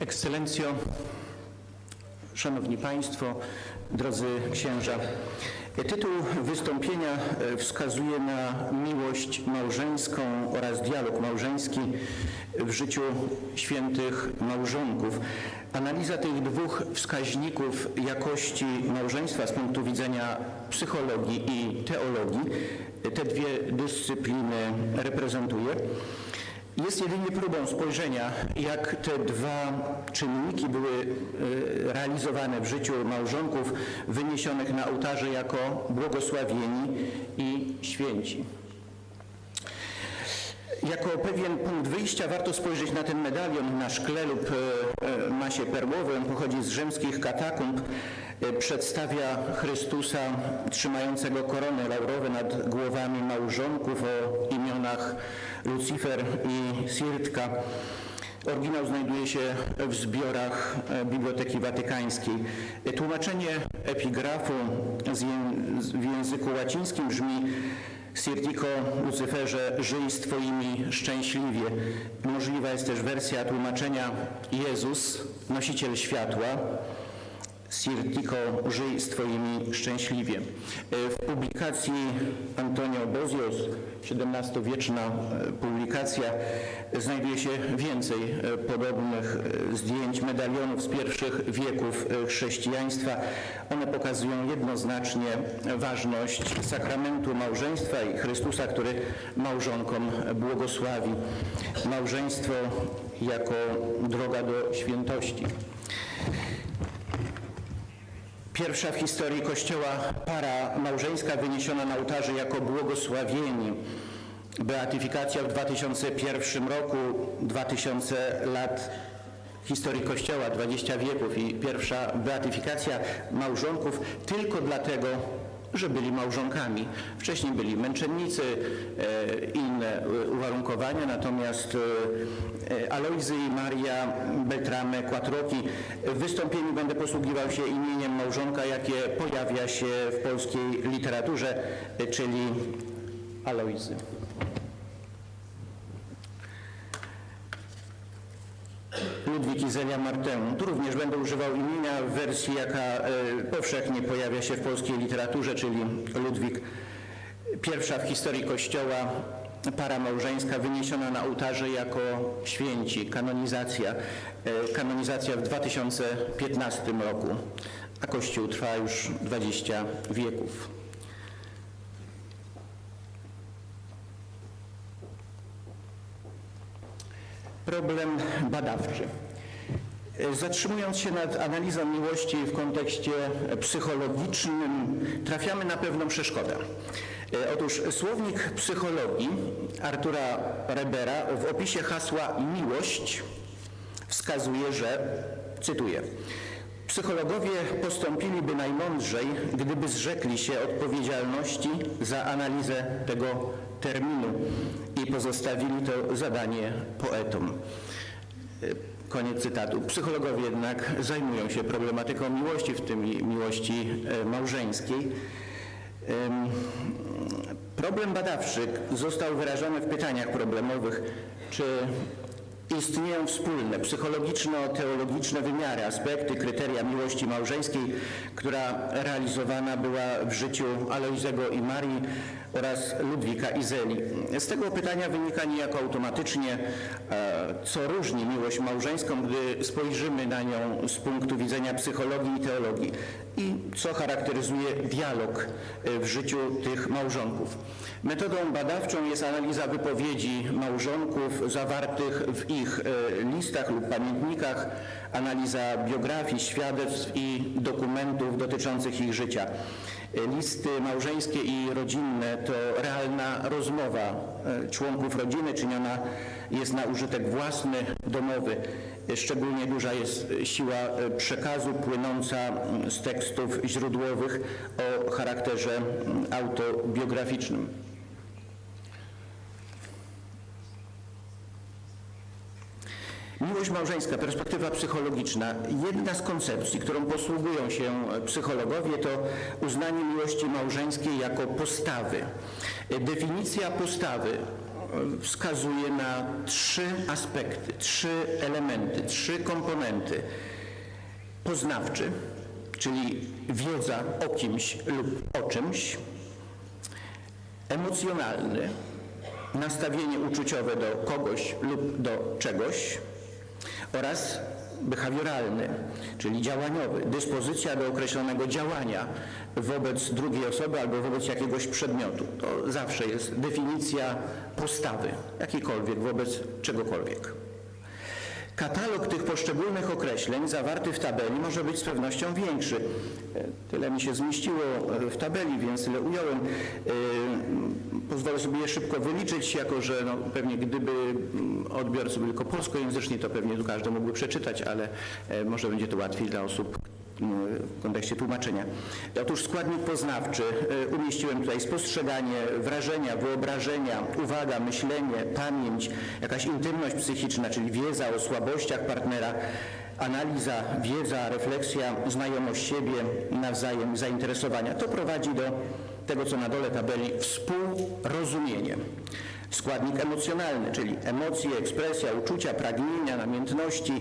Ekscelencjo, Szanowni Państwo, drodzy księża. Tytuł wystąpienia e, wskazuje na miłość małżeńską oraz dialog małżeński w życiu świętych małżonków. Analiza tych dwóch wskaźników jakości małżeństwa z punktu widzenia psychologii i teologii te dwie dyscypliny reprezentuje jest jedynie próbą spojrzenia, jak te dwa czynniki były e, realizowane w życiu małżonków wyniesionych na ołtarze jako błogosławieni i święci. Jako pewien punkt wyjścia warto spojrzeć na ten medalion na szkle lub e, e, masie. On pochodzi z rzymskich katakumb. E, Przedstawia Chrystusa trzymającego korony laurowe nad głowami małżonków o imionach Lucifer i Sirtka. Oryginał znajduje się w zbiorach Biblioteki Watykańskiej. Tłumaczenie epigrafu w języku łacińskim brzmi Sirtico Lucyferze, żyj z Twoimi szczęśliwie. Możliwa jest też wersja tłumaczenia Jezus, nosiciel światła, Sirtico, żyj z Twoimi szczęśliwie. E, W publikacji Antonio Bozios, XVII-wieczna e, publikacja, znajduje się więcej e, podobnych zdjęć medalionów z pierwszych wieków chrześcijaństwa. One pokazują jednoznacznie ważność sakramentu małżeństwa i Chrystusa, który małżonkom błogosławi. Małżeństwo jako droga do świętości. Pierwsza w historii Kościoła para małżeńska wyniesiona na ołtarze jako błogosławieni. Beatyfikacja w 2001 roku, 2000 lat historii Kościoła, 20 wieków i pierwsza beatyfikacja małżonków tylko dlatego, że byli małżonkami. Wcześniej byli męczennicy, e, inne e, uwarunkowania, natomiast e, Alojzy i Maria Beltrame Quattrochi w wystąpieniu będę posługiwał się imieniem małżonka, jakie pojawia się w polskiej literaturze, czyli Alojzy. Ludwik i Zelia Martę. Tu również będę używał imienia w wersji, jaka e, powszechnie pojawia się w polskiej literaturze, czyli Ludwik. Pierwsza w historii Kościoła para małżeńska wyniesiona na ołtarze jako święci, kanonizacja. E, Kanonizacja w 2015 roku, a Kościół trwa już 20 wieków. Problem badawczy. Zatrzymując się nad analizą miłości w kontekście psychologicznym, trafiamy na pewną przeszkodę. E, Otóż słownik psychologii Artura Rebera w opisie hasła miłość wskazuje, że, cytuję, Psychologowie postąpiliby najmądrzej, gdyby zrzekli się odpowiedzialności za analizę tego terminu i pozostawili to zadanie poetom. Koniec cytatu. Psychologowie jednak zajmują się problematyką miłości, w tym miłości e, małżeńskiej. Em, Problem badawczy został wyrażony w pytaniach problemowych, czy istnieją wspólne psychologiczno-teologiczne wymiary, aspekty, kryteria miłości małżeńskiej, która realizowana była w życiu Alojzego i Marii oraz Ludwika i Zeli. Z tego pytania wynika niejako automatycznie, e, co różni miłość małżeńską, gdy spojrzymy na nią z punktu widzenia psychologii i teologii i co charakteryzuje dialog e, w życiu tych małżonków. Metodą badawczą jest analiza wypowiedzi małżonków zawartych w ich e, listach lub pamiętnikach, analiza biografii, świadectw i dokumentów dotyczących ich życia. Listy małżeńskie i rodzinne to realna rozmowa e, członków rodziny czyniona jest na użytek własny, domowy. Szczególnie duża jest siła e, przekazu płynąca z tekstów źródłowych o charakterze autobiograficznym. Miłość małżeńska, perspektywa psychologiczna. Jedna z koncepcji, którą posługują się psychologowie, to uznanie miłości małżeńskiej jako postawy. Definicja postawy e, wskazuje na trzy aspekty, trzy elementy, trzy komponenty. Poznawczy, czyli wiedza o kimś lub o czymś. Emocjonalny, nastawienie uczuciowe do kogoś lub do czegoś. Oraz behawioralny, czyli działaniowy, dyspozycja do określonego działania wobec drugiej osoby albo wobec jakiegoś przedmiotu. To zawsze jest definicja postawy, jakiejkolwiek, wobec czegokolwiek. Katalog tych poszczególnych określeń zawarty w tabeli może być z pewnością większy. E, Tyle mi się zmieściło e, w tabeli, więc tyle ująłem. E, Pozwolę sobie je szybko wyliczyć, jako że no, pewnie gdyby mm, odbiorcy byli tylko polskojęzyczni, to pewnie każdy mógłby przeczytać, ale e, może będzie to łatwiej dla osób mm, w kontekście tłumaczenia. Otóż składnik poznawczy e, umieściłem tutaj spostrzeganie, wrażenia, wyobrażenia, uwaga, myślenie, pamięć, jakaś intymność psychiczna, czyli wiedza o słabościach partnera, analiza, wiedza, refleksja, znajomość siebie, nawzajem zainteresowania. To prowadzi do tego, co na dole tabeli współrozumienie. Składnik emocjonalny, czyli emocje, ekspresja, uczucia, pragnienia, namiętności,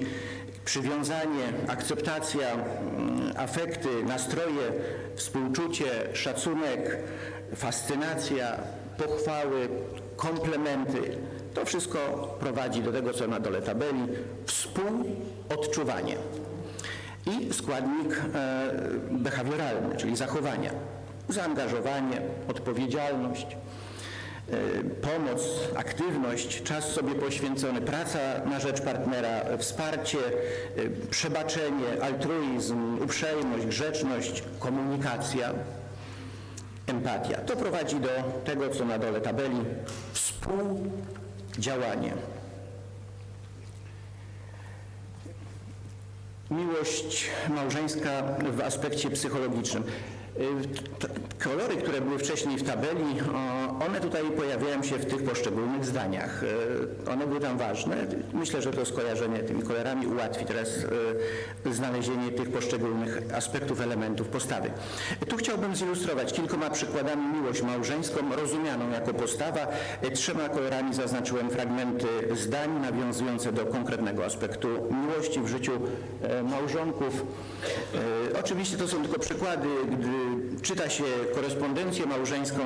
przywiązanie, akceptacja, mm, afekty, nastroje, współczucie, szacunek, fascynacja, pochwały, komplementy. To wszystko prowadzi do tego, co na dole tabeli, współodczuwanie. I składnik e, behawioralny, czyli zachowania. Zaangażowanie, odpowiedzialność, e, pomoc, aktywność, czas sobie poświęcony, praca na rzecz partnera, wsparcie, e, przebaczenie, altruizm, uprzejmość, grzeczność, komunikacja, empatia. To prowadzi do tego, co na dole tabeli, współdziałanie. Miłość małżeńska w aspekcie psychologicznym. Y, Kolory, które były wcześniej w tabeli, one tutaj pojawiają się w tych poszczególnych zdaniach. Y, One były tam ważne. Myślę, że to skojarzenie tymi kolorami ułatwi teraz y, znalezienie tych poszczególnych aspektów, elementów postawy. Tu chciałbym zilustrować kilkoma przykładami miłość małżeńską, rozumianą jako postawa. Trzema kolorami zaznaczyłem fragmenty zdań nawiązujące do konkretnego aspektu miłości w życiu małżonków. Oczywiście to są tylko przykłady, gdy czyta się korespondencję małżeńską,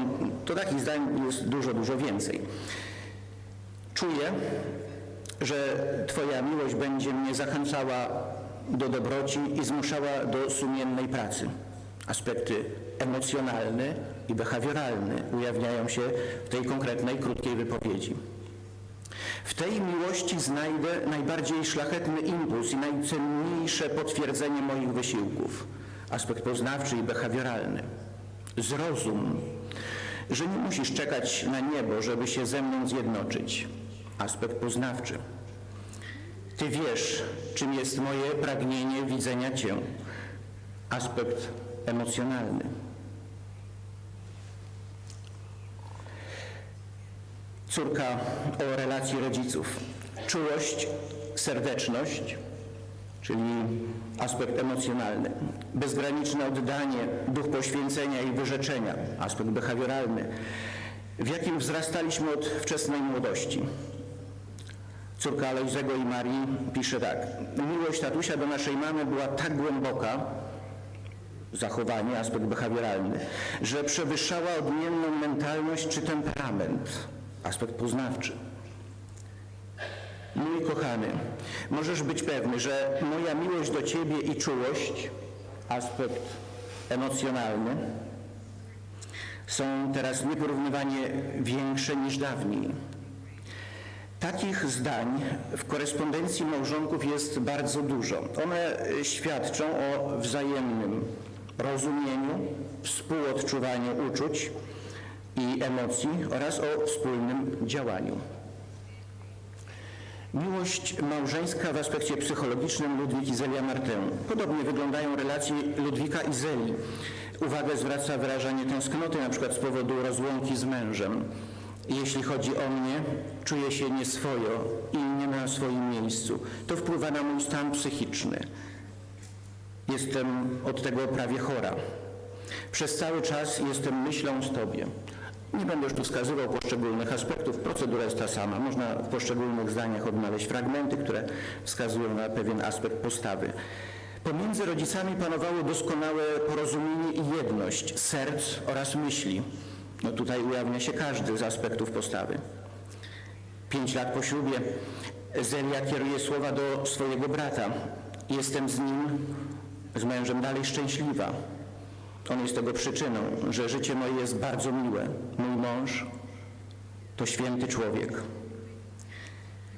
to takich zdań jest dużo, dużo więcej. Czuję, że Twoja miłość będzie mnie zachęcała do dobroci i zmuszała do sumiennej pracy. Aspekty emocjonalny i behawioralny ujawniają się w tej konkretnej, krótkiej wypowiedzi. W tej miłości znajdę najbardziej szlachetny impuls i najcenniejsze potwierdzenie moich wysiłków. Aspekt poznawczy i behawioralny. Zrozum, że nie musisz czekać na niebo, żeby się ze mną zjednoczyć. Aspekt poznawczy. Ty wiesz, czym jest moje pragnienie widzenia Cię. Aspekt emocjonalny. Córka o relacji rodziców. Czułość, serdeczność, czyli aspekt emocjonalny. Bezgraniczne oddanie, duch poświęcenia i wyrzeczenia, aspekt behawioralny, w jakim wzrastaliśmy od wczesnej młodości. Córka Alojzego i Marii pisze tak. Miłość tatusia do naszej mamy była tak głęboka, zachowanie, aspekt behawioralny, że przewyższała odmienną mentalność czy temperament, aspekt poznawczy. Mój kochany, możesz być pewny, że moja miłość do Ciebie i czułość, aspekt emocjonalny, są teraz nieporównywanie większe niż dawniej. Takich zdań w korespondencji małżonków jest bardzo dużo. One świadczą o wzajemnym rozumieniu, współodczuwaniu uczuć i emocji oraz o wspólnym działaniu. Miłość małżeńska w aspekcie psychologicznym Ludwik i Zelia Martę. Podobnie wyglądają relacje Ludwika i Zeli. Uwagę zwraca wyrażanie tęsknoty na przykład z powodu rozłąki z mężem. Jeśli chodzi o mnie, czuję się nieswojo i nie na swoim miejscu. To wpływa na mój stan psychiczny. Jestem od tego prawie chora. Przez cały czas jestem myślą z Tobie. Nie będę już tu wskazywał poszczególnych aspektów, procedura jest ta sama. Można w poszczególnych zdaniach odnaleźć fragmenty, które wskazują na pewien aspekt postawy. Pomiędzy rodzicami panowało doskonałe porozumienie i jedność serc oraz myśli. No tutaj ujawnia się każdy z aspektów postawy. Pięć lat po ślubie Zelia kieruje słowa do swojego brata. Jestem z nim, z mężem dalej szczęśliwa. On jest tego przyczyną, że życie moje jest bardzo miłe. Mój mąż to święty człowiek.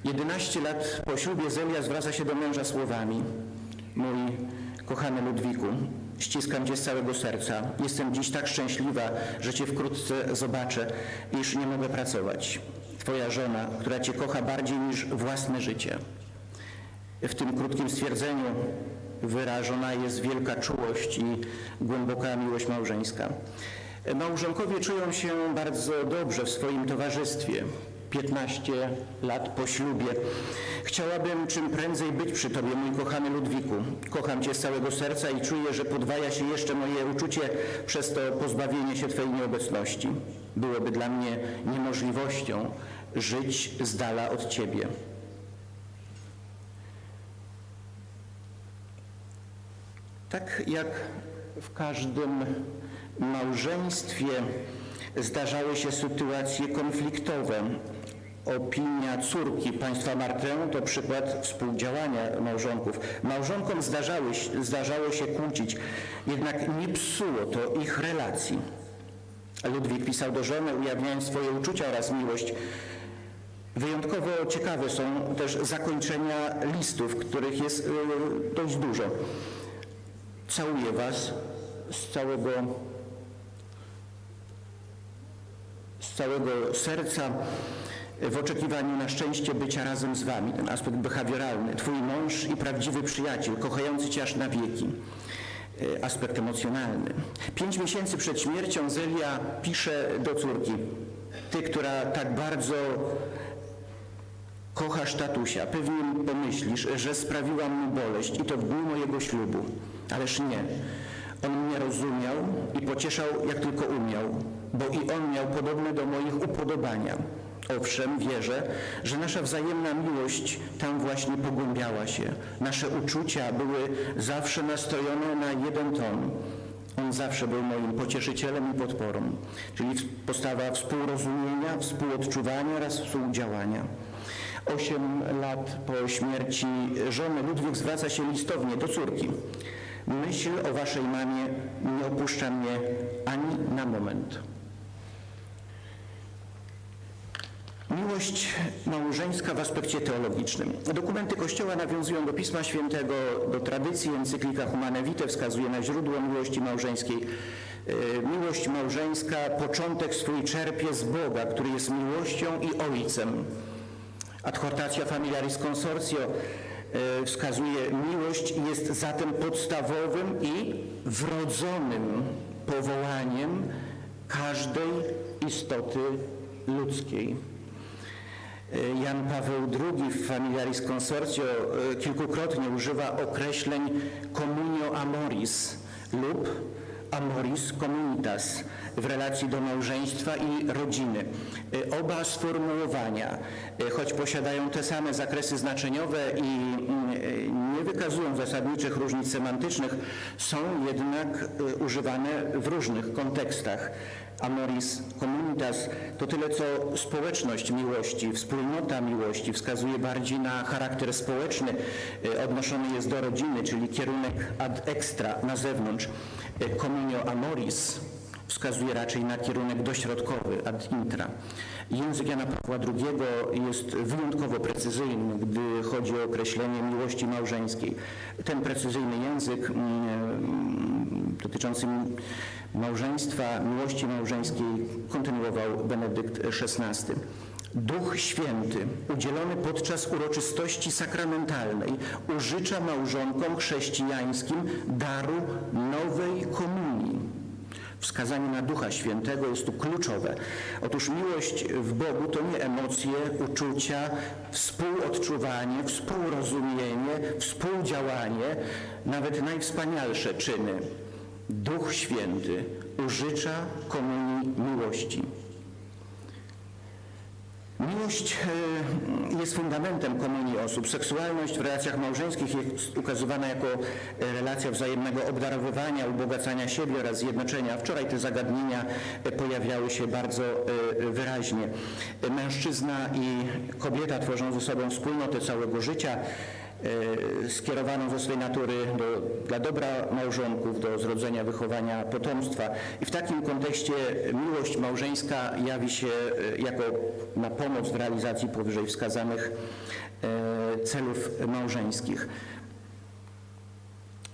11 lat po ślubie Zelia zwraca się do męża słowami. Mój kochany Ludwiku, ściskam Cię z całego serca. Jestem dziś tak szczęśliwa, że Cię wkrótce zobaczę, iż nie mogę pracować. Twoja żona, która Cię kocha bardziej niż własne życie. W tym krótkim stwierdzeniu wyrażona jest wielka czułość i głęboka miłość małżeńska. Małżonkowie czują się bardzo dobrze w swoim towarzystwie. 15 lat po ślubie. Chciałabym czym prędzej być przy Tobie, mój kochany Ludwiku. Kocham Cię z całego serca i czuję, że podwaja się jeszcze moje uczucie przez to pozbawienie się Twojej nieobecności. Byłoby dla mnie niemożliwością żyć z dala od Ciebie. Tak jak w każdym małżeństwie zdarzały się sytuacje konfliktowe. Opinia córki państwa Martę to przykład współdziałania małżonków. Małżonkom zdarzało się kłócić, jednak nie psuło to ich relacji. Ludwik pisał do żony, ujawniając swoje uczucia oraz miłość. Wyjątkowo ciekawe są też zakończenia listów, których jest y, dość dużo. Całuję Was z całego, z całego serca w oczekiwaniu na szczęście bycia razem z Wami. Ten aspekt behawioralny. Twój mąż i prawdziwy przyjaciel, kochający Cię aż na wieki. Y, Aspekt emocjonalny. Pięć miesięcy przed śmiercią Zelia pisze do córki. Ty, która tak bardzo Kochasz tatusia, pewnie pomyślisz, że sprawiłam mu boleść i to w dniu mojego ślubu. Ależ nie. On mnie rozumiał i pocieszał jak tylko umiał, bo i on miał podobne do moich upodobania. Owszem, wierzę, że nasza wzajemna miłość tam właśnie pogłębiała się. Nasze uczucia były zawsze nastrojone na jeden ton. On zawsze był moim pocieszycielem i podporą, czyli postawa współrozumienia, współodczuwania oraz współdziałania. Osiem lat po śmierci żony Ludwik zwraca się listownie do córki. Myśl o waszej mamie nie opuszcza mnie ani na moment. Miłość małżeńska w aspekcie teologicznym. Dokumenty Kościoła nawiązują do Pisma Świętego, do tradycji, encyklika Humane Vitae wskazuje na źródło miłości małżeńskiej. E, Miłość małżeńska początek swój czerpie z Boga, który jest miłością i Ojcem. Adhortacja Familiaris Consortio wskazuje, miłość jest zatem podstawowym i wrodzonym powołaniem każdej istoty ludzkiej. E, Jan Paweł II w Familiaris Consortio e, kilkukrotnie używa określeń communio amoris lub amoris communitas w relacji do małżeństwa i rodziny. E, Oba sformułowania, e, choć posiadają te same zakresy znaczeniowe i e, nie wykazują zasadniczych różnic semantycznych, są jednak używane w różnych kontekstach. Amoris communitas to tyle co społeczność miłości, wspólnota miłości wskazuje bardziej na charakter społeczny, odnoszony jest do rodziny, czyli kierunek ad extra, na zewnątrz. Communio amoris wskazuje raczej na kierunek dośrodkowy, ad intra. Język Jana Pawła II jest wyjątkowo precyzyjny, gdy chodzi o określenie miłości małżeńskiej. Ten precyzyjny język mm, dotyczący małżeństwa, miłości małżeńskiej kontynuował Benedykt XVI. Duch Święty, udzielony podczas uroczystości sakramentalnej, użycza małżonkom chrześcijańskim daru nowej komunii. Wskazanie na Ducha Świętego jest tu kluczowe. Otóż miłość w Bogu to nie emocje, uczucia, współodczuwanie, współrozumienie, współdziałanie, nawet najwspanialsze czyny. Duch Święty użycza komunii miłości. Miłość e, jest fundamentem komunii osób. Seksualność w relacjach małżeńskich jest ukazywana jako e, relacja wzajemnego obdarowywania, ubogacania siebie oraz zjednoczenia. Wczoraj te zagadnienia e, pojawiały się bardzo wyraźnie. Mężczyzna i kobieta tworzą ze sobą wspólnotę całego życia skierowaną ze swej natury do, dla dobra małżonków, do zrodzenia, wychowania potomstwa. I w takim kontekście miłość małżeńska jawi się e, jako na pomoc w realizacji powyżej wskazanych e, celów małżeńskich.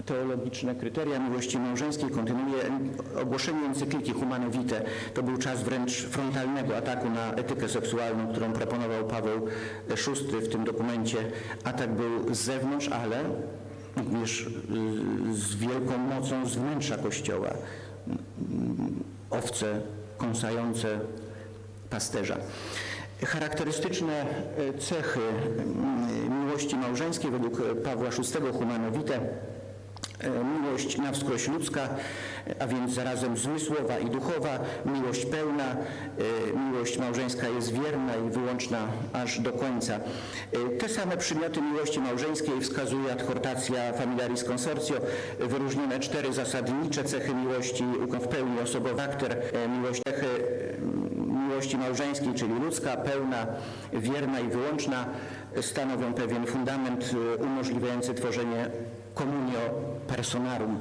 Teologiczne kryteria miłości małżeńskiej kontynuuje ogłoszenie encykliki Humane Vitae. To był czas wręcz frontalnego ataku na etykę seksualną, którą proponował Paweł VI w tym dokumencie. Atak był z zewnątrz, ale również y, z wielką mocą z wnętrza Kościoła. Owce kąsające pasterza. Charakterystyczne e, cechy mm, miłości małżeńskiej według Pawła VI Humanowite miłość na wskroś ludzka, a więc zarazem zmysłowa i duchowa, miłość pełna, e, miłość małżeńska jest wierna i wyłączna aż do końca. E, Te same przymioty miłości małżeńskiej wskazuje adhortacja Familiaris Consortio, wyróżnione cztery zasadnicze cechy miłości, w pełni osobowy charakter e, miłości, cechy miłości małżeńskiej, czyli ludzka, pełna, wierna i wyłączna, stanowią pewien fundament umożliwiający tworzenie communio personarum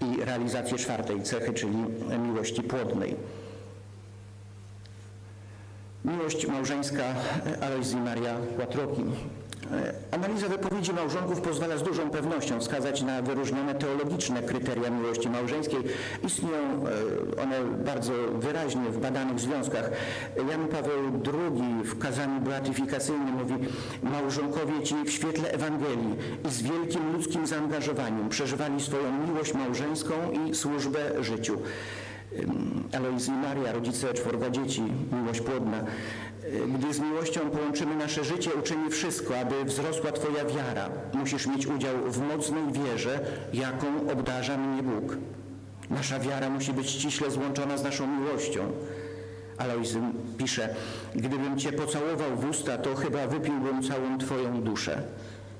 i realizację czwartej cechy, czyli miłości płodnej. Miłość małżeńska Alojzy Maria Łatroki. E, Analiza wypowiedzi małżonków pozwala z dużą pewnością wskazać na wyróżnione teologiczne kryteria miłości małżeńskiej. Istnieją e, one bardzo wyraźnie w badanych związkach. Jan Paweł II w kazaniu beatyfikacyjnym mówi małżonkowie ci w świetle Ewangelii i z wielkim ludzkim zaangażowaniem przeżywali swoją miłość małżeńską i służbę życiu. Alojzy i Maria, rodzice czworga dzieci, miłość płodna. Gdy z miłością połączymy nasze życie, uczyni wszystko, aby wzrosła Twoja wiara. Musisz mieć udział w mocnej wierze, jaką obdarza mnie Bóg. Nasza wiara musi być ściśle złączona z naszą miłością. Alojzy pisze, gdybym Cię pocałował w usta, to chyba wypiłbym całą Twoją duszę.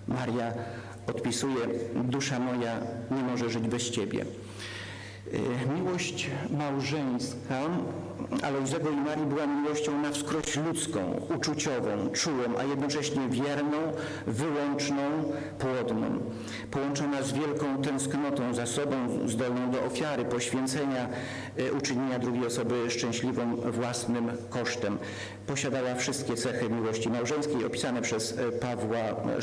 Maria odpisuje, dusza moja nie może żyć bez Ciebie. Y, Miłość małżeńska Alojzego i Marii była miłością na wskroś ludzką, uczuciową, czułą, a jednocześnie wierną, wyłączną, płodną. Połączona z wielką tęsknotą za sobą, zdolną do ofiary, poświęcenia, y, uczynienia drugiej osoby szczęśliwą własnym kosztem. Posiadała wszystkie cechy miłości małżeńskiej opisane przez y, Pawła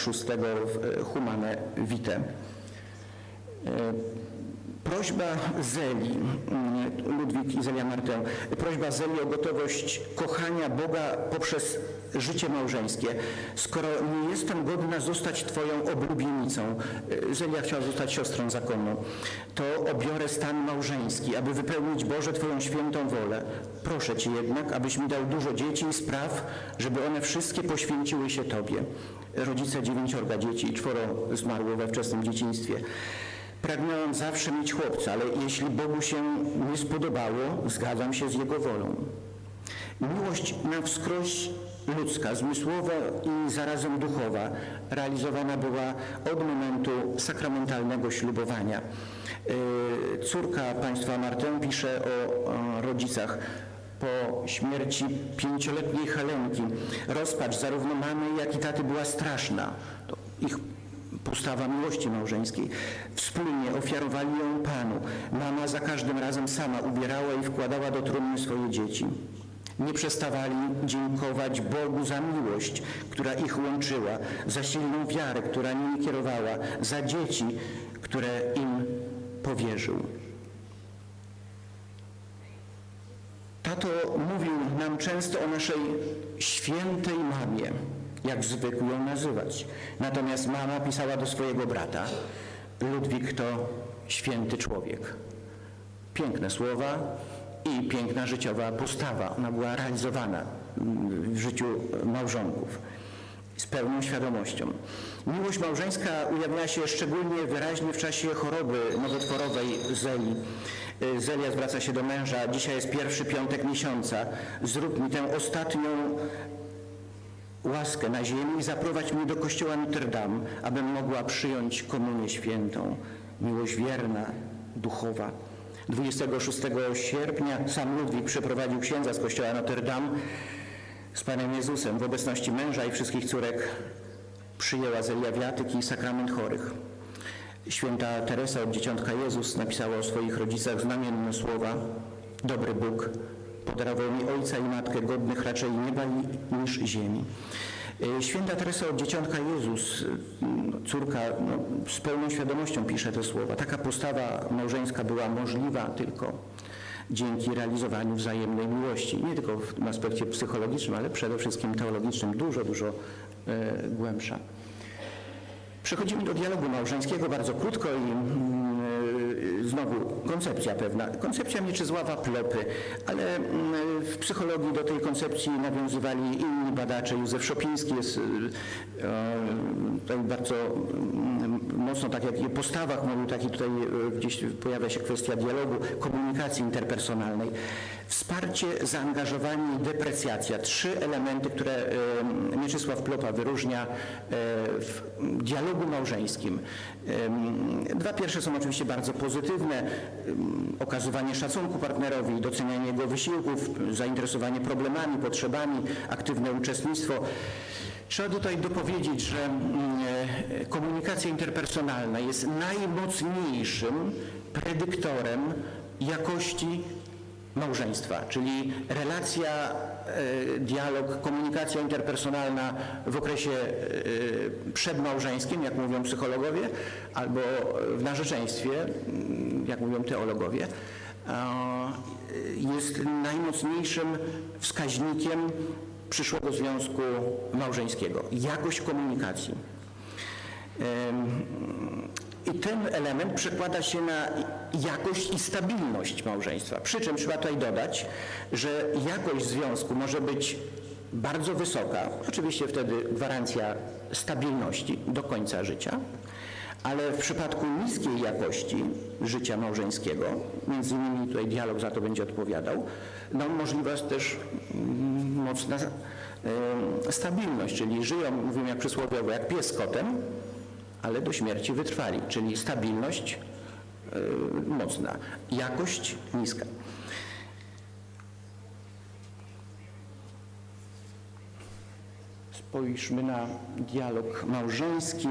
VI w y, Humane Vitae. Prośba Zeli, mm, Ludwik i Zelia Martę, prośba Zeli o gotowość kochania Boga poprzez życie małżeńskie. Skoro nie jestem godna zostać Twoją oblubienicą, y, Zelia chciała zostać siostrą zakonną, to obiorę stan małżeński, aby wypełnić Boże Twoją świętą wolę. Proszę Cię jednak, abyś mi dał dużo dzieci i spraw, żeby one wszystkie poświęciły się Tobie. Rodzice dziewięciorga dzieci, czworo zmarło we wczesnym dzieciństwie. Pragnęłam zawsze mieć chłopca, ale jeśli Bogu się nie spodobało, zgadzam się z Jego wolą. Miłość na wskroś ludzka, zmysłowa i zarazem duchowa realizowana była od momentu sakramentalnego ślubowania. Yy, Córka państwa Martę pisze o, rodzicach po śmierci pięcioletniej Helenki. Rozpacz zarówno mamy, jak i taty była straszna. Ich postawa miłości małżeńskiej. Wspólnie ofiarowali ją Panu. Mama za każdym razem sama ubierała i wkładała do trumny swoje dzieci. Nie przestawali dziękować Bogu za miłość, która ich łączyła, za silną wiarę, która nimi kierowała, za dzieci, które im powierzył. Tato mówił nam często o naszej świętej mamie, jak zwykł ją nazywać. Natomiast mama pisała do swojego brata, Ludwik to święty człowiek. Piękne słowa i piękna życiowa postawa. Ona była realizowana w życiu małżonków z pełną świadomością. Miłość małżeńska ujawnia się szczególnie wyraźnie w czasie choroby nowotworowej Zeli. Zelia zwraca się do męża, dzisiaj jest pierwszy piątek miesiąca, zrób mi tę ostatnią łaskę na ziemi i zaprowadź mnie do kościoła Notre Dame, abym mogła przyjąć komunię świętą, miłość wierna, duchowa. 26 sierpnia sam Ludwik przeprowadził księdza z kościoła Notre Dame z Panem Jezusem w obecności męża i wszystkich córek przyjęła Zelia Wiatyk i sakrament chorych. Święta Teresa od Dzieciątka Jezus napisała o swoich rodzicach znamienne słowa Dobry Bóg podarował mi ojca i matkę godnych raczej nieba niż ziemi. Y, Święta Teresa od Dzieciątka Jezus, no, córka, no, z pełną świadomością pisze te słowa. Taka postawa małżeńska była możliwa tylko dzięki realizowaniu wzajemnej miłości. Nie tylko w aspekcie psychologicznym, ale przede wszystkim teologicznym, dużo, dużo e, głębsza. Przechodzimy do dialogu małżeńskiego bardzo krótko i mm, znowu koncepcja pewna. Koncepcja Mieczysława Plopy, ale mm, w psychologii do tej koncepcji nawiązywali inni badacze. Józef Szopiński jest y, e, tutaj bardzo mm, mocno, tak jak o postawach mówił, tak i tutaj y, gdzieś pojawia się kwestia dialogu, komunikacji interpersonalnej. Wsparcie, zaangażowanie i deprecjacja. Trzy elementy, które y, Mieczysław Plopa wyróżnia y, w dialogu małżeńskim. Ym, Dwa pierwsze są oczywiście bardzo pozytywne. Ym, Okazywanie szacunku partnerowi, docenianie jego wysiłków, zainteresowanie problemami, potrzebami, aktywne uczestnictwo. Trzeba tutaj dopowiedzieć, że mm, e, komunikacja interpersonalna jest najmocniejszym predyktorem jakości małżeństwa, czyli relacja, dialog, komunikacja interpersonalna w okresie e, przedmałżeńskim, jak mówią psychologowie, albo w narzeczeństwie, mm, jak mówią teologowie, a, jest najmocniejszym wskaźnikiem przyszłego związku małżeńskiego. Jakość komunikacji. I ten element przekłada się na jakość i stabilność małżeństwa. Przy czym trzeba tutaj dodać, że jakość związku może być bardzo wysoka, oczywiście wtedy gwarancja stabilności do końca życia, ale w przypadku niskiej jakości życia małżeńskiego, między innymi tutaj dialog za to będzie odpowiadał, no możliwa jest też mm, mocna stabilność, czyli żyją, mówimy jak przysłowiowo, jak pies kotem, ale do śmierci wytrwali, czyli stabilność y, mocna, jakość niska. Spojrzmy na dialog małżeński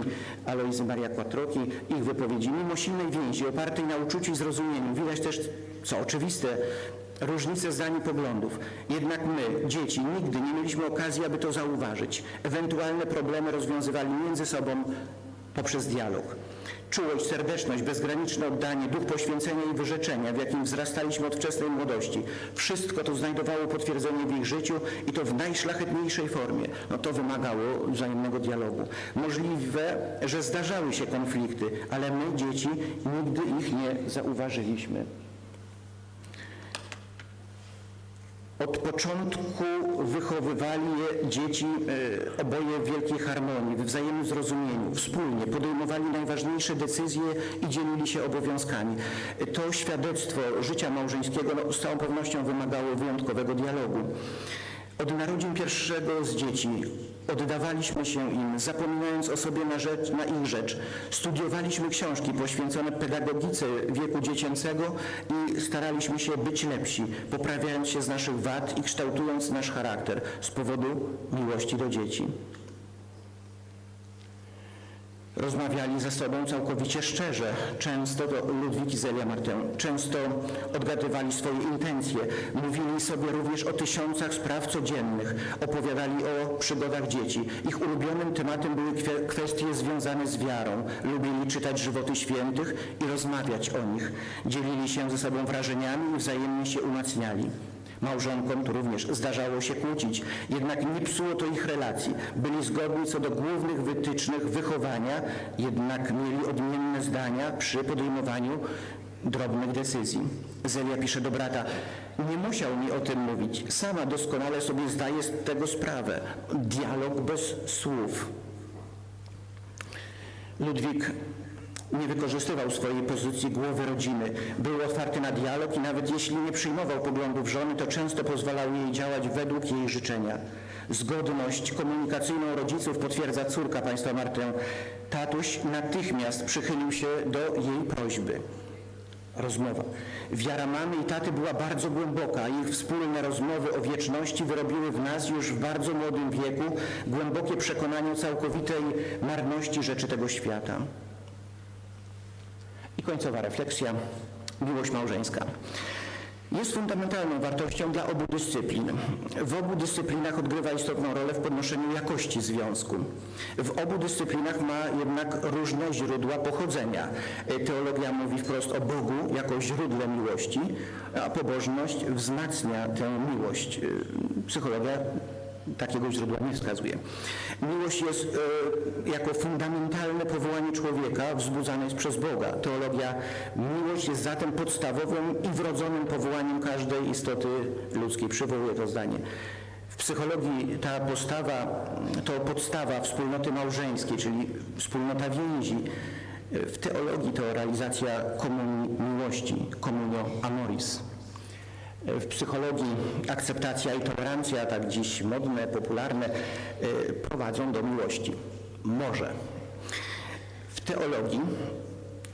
Alojzy Maria Quattrochi, ich wypowiedzi. Mimo silnej więzi opartej na uczuciu i zrozumieniu, widać też, co oczywiste, różnice zdań i poglądów. Jednak my, dzieci, nigdy nie mieliśmy okazji, aby to zauważyć. Ewentualne problemy rozwiązywali między sobą poprzez dialog. Czułość, serdeczność, bezgraniczne oddanie, duch poświęcenia i wyrzeczenia, w jakim wzrastaliśmy od wczesnej młodości. Wszystko to znajdowało potwierdzenie w ich życiu i to w najszlachetniejszej formie. No to wymagało wzajemnego dialogu. Możliwe, że zdarzały się konflikty, ale my, dzieci, nigdy ich nie zauważyliśmy. Od początku wychowywali je dzieci e, oboje w wielkiej harmonii, w wzajemnym zrozumieniu, wspólnie podejmowali najważniejsze decyzje i dzielili się obowiązkami. To świadectwo życia małżeńskiego no, z całą pewnością wymagało wyjątkowego dialogu. Od narodzin pierwszego z dzieci oddawaliśmy się im, zapominając o sobie na, rzecz, na ich rzecz. Studiowaliśmy książki poświęcone pedagogice wieku dziecięcego i staraliśmy się być lepsi, poprawiając się z naszych wad i kształtując nasz charakter z powodu miłości do dzieci. Rozmawiali ze sobą całkowicie szczerze. Często to Ludwik i Zelia często odgadywali swoje intencje. Mówili sobie również o tysiącach spraw codziennych. Opowiadali o przygodach dzieci. Ich ulubionym tematem były kwe- kwestie związane z wiarą. Lubili czytać żywoty świętych i rozmawiać o nich. Dzielili się ze sobą wrażeniami i wzajemnie się umacniali. Małżonkom to również zdarzało się kłócić, jednak nie psuło to ich relacji. Byli zgodni co do głównych wytycznych wychowania, jednak mieli odmienne zdania przy podejmowaniu drobnych decyzji. Zelia pisze do brata, nie musiał mi o tym mówić, sama doskonale sobie zdaje z tego sprawę. Dialog bez słów. Ludwik nie wykorzystywał swojej pozycji głowy rodziny. Był otwarty na dialog i nawet jeśli nie przyjmował poglądów żony, to często pozwalał jej działać według jej życzenia. Zgodność komunikacyjną rodziców potwierdza córka państwa Martę. Tatuś natychmiast przychylił się do jej prośby. Rozmowa. Wiara mamy i taty była bardzo głęboka. Ich wspólne rozmowy o wieczności wyrobiły w nas już w bardzo młodym wieku głębokie przekonanie o całkowitej marności rzeczy tego świata. I końcowa refleksja. Miłość małżeńska. Jest fundamentalną wartością dla obu dyscyplin. W obu dyscyplinach odgrywa istotną rolę w podnoszeniu jakości związku. W obu dyscyplinach ma jednak różne źródła pochodzenia. Teologia mówi wprost o Bogu jako źródle miłości, a pobożność wzmacnia tę miłość. Psychologia takiego źródła nie wskazuje. Miłość jest e, jako fundamentalne powołanie człowieka wzbudzane jest przez Boga. Teologia miłość jest zatem podstawowym i wrodzonym powołaniem każdej istoty ludzkiej. Przywołuję to zdanie. W psychologii ta postawa to podstawa wspólnoty małżeńskiej, czyli wspólnota więzi. W teologii to realizacja komunii miłości, communio amoris. W psychologii akceptacja i tolerancja, tak dziś modne, popularne, y, prowadzą do miłości. Może. W teologii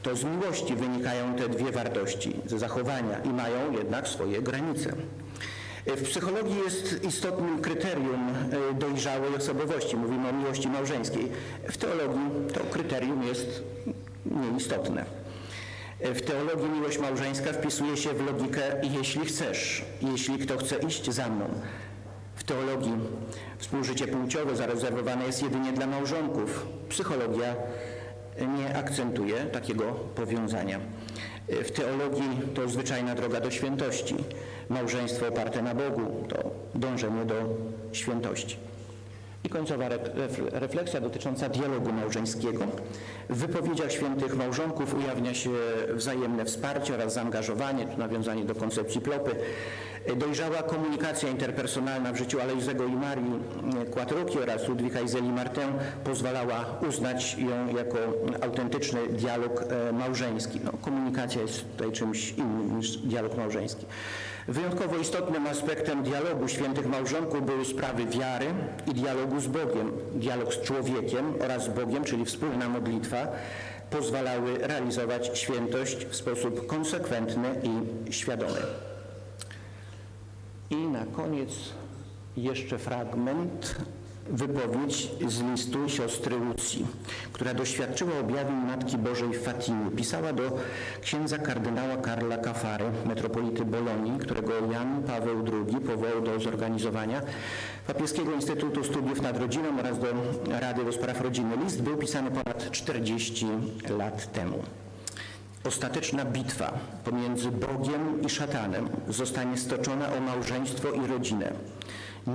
to z miłości wynikają te dwie wartości, ze zachowania i mają jednak swoje granice. Y, W psychologii jest istotnym kryterium y, dojrzałej osobowości. Mówimy o miłości małżeńskiej. W teologii to kryterium jest nieistotne. W teologii miłość małżeńska wpisuje się w logikę jeśli chcesz, jeśli kto chce iść za mną. W teologii współżycie płciowe zarezerwowane jest jedynie dla małżonków. Psychologia nie akcentuje takiego powiązania. W teologii to zwyczajna droga do świętości. Małżeństwo oparte na Bogu to dążenie do świętości. I końcowa re- ref- refleksja dotycząca dialogu małżeńskiego. W wypowiedziach świętych małżonków ujawnia się wzajemne wsparcie oraz zaangażowanie, tu nawiązanie do koncepcji plopy. Dojrzała komunikacja interpersonalna w życiu Alejzego i Marii Quattrucchi oraz Ludwika i Zeli Martę pozwalała uznać ją jako autentyczny dialog e, małżeński. No, komunikacja jest tutaj czymś innym niż dialog małżeński. Wyjątkowo istotnym aspektem dialogu świętych małżonków były sprawy wiary i dialogu z Bogiem. Dialog z człowiekiem oraz z Bogiem, czyli wspólna modlitwa, pozwalały realizować świętość w sposób konsekwentny i świadomy. I na koniec jeszcze fragment, wypowiedź z listu siostry Lucji, która doświadczyła objawień Matki Bożej w Fatimie. Pisała do księdza kardynała Karla Kafary, metropolity Bolonii, którego Jan Paweł II powołał do zorganizowania Papieskiego Instytutu Studiów nad Rodziną oraz do Rady do Spraw Rodziny. List był pisany ponad 40 lat temu. Ostateczna bitwa pomiędzy Bogiem i szatanem zostanie stoczona o małżeństwo i rodzinę.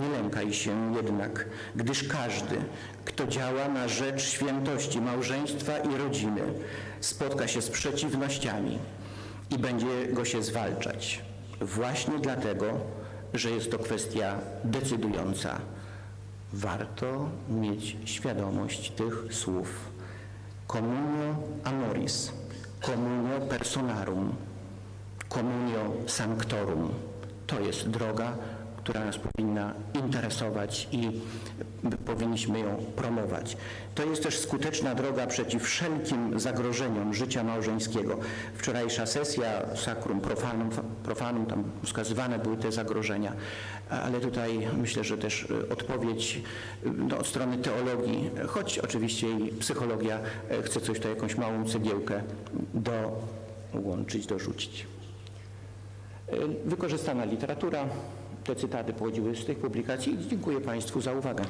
Nie lękaj się jednak, gdyż każdy, kto działa na rzecz świętości małżeństwa i rodziny, spotka się z przeciwnościami i będzie go się zwalczać. Właśnie dlatego, że jest to kwestia decydująca. Warto mieć świadomość tych słów. Communio amoris, communio personarum, communio sanctorum. To jest droga, która nas powinna interesować i powinniśmy ją promować. To jest też skuteczna droga przeciw wszelkim zagrożeniom życia małżeńskiego. Wczorajsza sesja Sacrum Profanum, profanum tam wskazywane były te zagrożenia, ale tutaj myślę, że też y, odpowiedź y, no, od strony teologii, choć oczywiście i psychologia y, chce coś tutaj, jakąś małą cegiełkę dołączyć, dorzucić. Wykorzystana literatura, te cytaty pochodziły z tych publikacji dziękuję Państwu za uwagę.